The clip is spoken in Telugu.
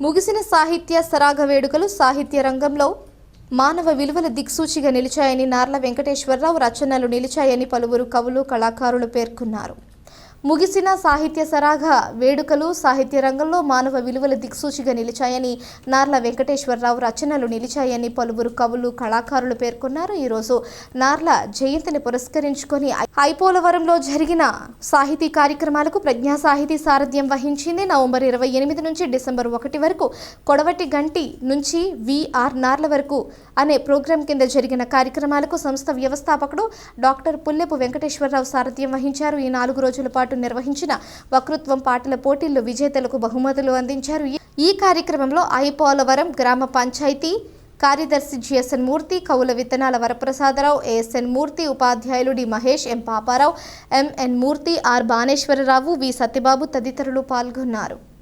ముగిసిన సాహిత్య సరాగ వేడుకలు సాహిత్య రంగంలో మానవ విలువల దిక్సూచిగా నిలిచాయని నార్ల వెంకటేశ్వరరావు రచనలు నిలిచాయని పలువురు కవులు కళాకారులు పేర్కొన్నారు. ముగిసిన సాహిత్య సరాగ వేడుకలు సాహిత్య రంగంలో మానవ విలువల దిక్సూచిగా నిలిచాయని నార్ల వెంకటేశ్వరరావు రచనలు నిలిచాయని పలువురు కవులు కళాకారులు పేర్కొన్నారు. ఈరోజు నార్ల జయంతిని పురస్కరించుకొని ఐపోలవరంలో జరిగిన సాహితీ కార్యక్రమాలకు ప్రజ్ఞా సాహితీ సారథ్యం వహించింది. నవంబర్ ఇరవై ఎనిమిది నుంచి డిసెంబర్ ఒకటి వరకు కొడవటి గంటి నుంచి విఆర్ నార్ల వరకు అనే ప్రోగ్రాం కింద జరిగిన కార్యక్రమాలకు సంస్థ వ్యవస్థాపకుడు డాక్టర్ పుల్లెపు వెంకటేశ్వరరావు సారథ్యం వహించారు. ఈ నాలుగు రోజుల పాటు నిర్వహించిన వక్తృత్వం పాటల పోటీల్లో విజేతలకు బహుమతులు అందించారు. ఈ- కార్యక్రమంలో ఐపోలవరం గ్రామ పంచాయతీ కార్యదర్శి జిఎస్ఎన్ మూర్తి కౌల విత్తనాల వరప్రసాదరావు ఏఎస్ఎన్ మూర్తి ఉపాధ్యాయులు D Mahesh M Paparao MN Murthy R Baneswararao V Satyababu తదితరులు పాల్గొన్నారు.